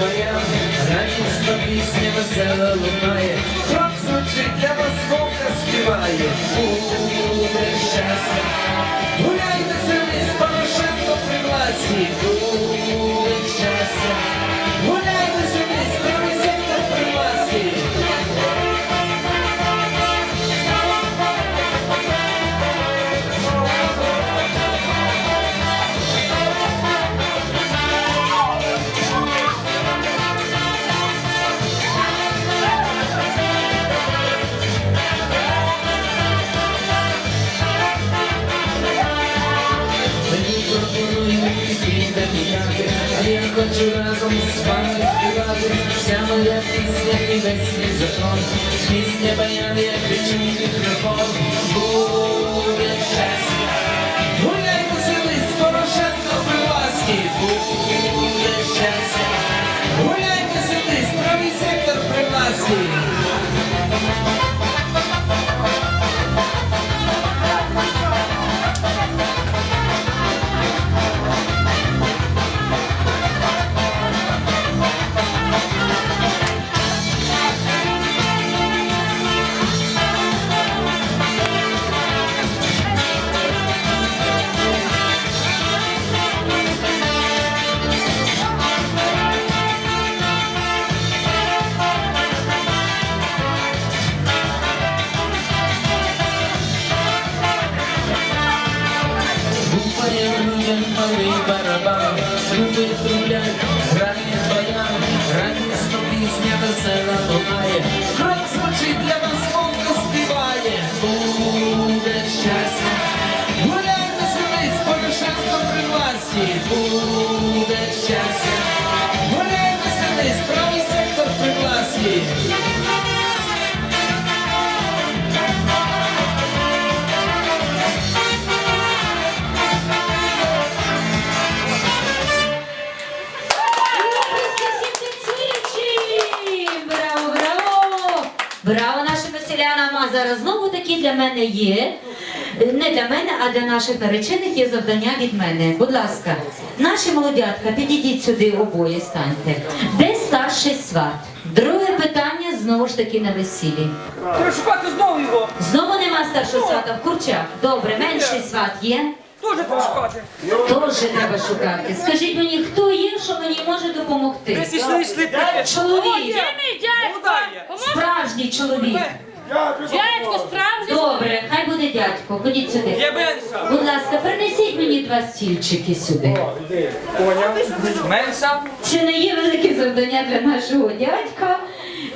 Баян, радісна пісня весела лунає. Крок для вас вовка співає. Хочу разом з вами співати. Вся моя пісня і весь мій закон. Пісня баян, я кричу в мікрофон. Буде щастя. Гуляйте сили з Порошенко при ласки Буде щастя. Гуляйте сили з правий сектор при ласкі. Труби трублять, грає баян, радісно пісня весела лунає. Крок звучить для вас, вовка співає. Буде щастя. Гуляйте сюди з Порошенко при власті. Буде щастя. Браво! Наша веселяна ма зараз знову таки для мене є. Не для мене, а для наших наречених є завдання від мене. Будь ласка, наші молодятка, підійдіть сюди обоє станьте. Де старший сват? Друге питання знову ж таки на весіллі. Треба шукати знову його. Знову нема старшого свата в курчах. Добре, менший сват є. Дуже треба шукати. Теж треба шукати. Скажіть мені, хто є, що мені може допомогти? Десь йшли, йшли. Чоловік, Молодає. справжній чоловік. Дядько справді. Добре, хай буде дядько. Ходіть сюди. Будь ласка, принесіть мені два стільчики сюди. Менша. Це не є велике завдання для нашого дядька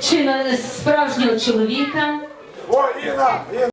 чи на справжнього чоловіка. О, Інна, Інна.